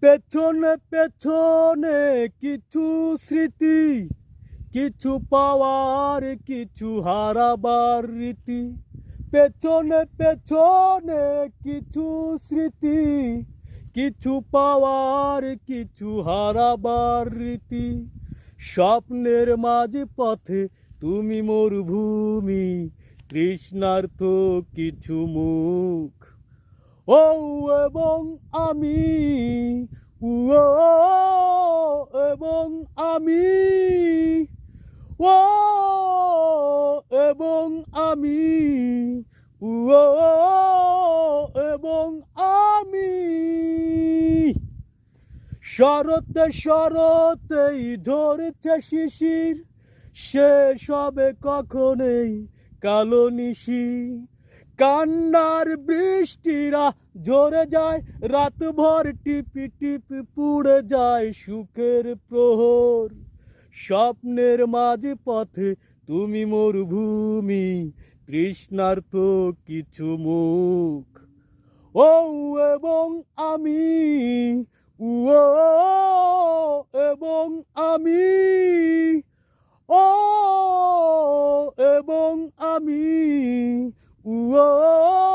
পেছনে পেছনে কিছু স্মৃতি, কিছু পাওয়ার, কিছু হারাবার রীতি। পেছনে পেছনে কিছু স্মৃতি, কিছু পাওয়ার, কিছু হারাবার রীতি। স্বপ্নের মাঝে পথে তুমি মরুভূমি তৃষ্ণার্থ কিছু মুখ। ও এবং আমি, ও এবং আমি, ও এবং আমি, ও এবং আমি। শরতে শরতেই ধরেছে শিশির শেষ হবে কখনেই কালো নিশি কান্নার বৃষ্টিরা ঝরে যায়, রাতভর টিপি টিপি পুড়ে যায় সুখের প্রহর। স্বপ্নের মাঝে পথে তুমি মরুভূমি তৃষ্ণার্ত কিছু মুখ। ও এবং আমি, ও এবং আমি, ও এবং আমি ও এবং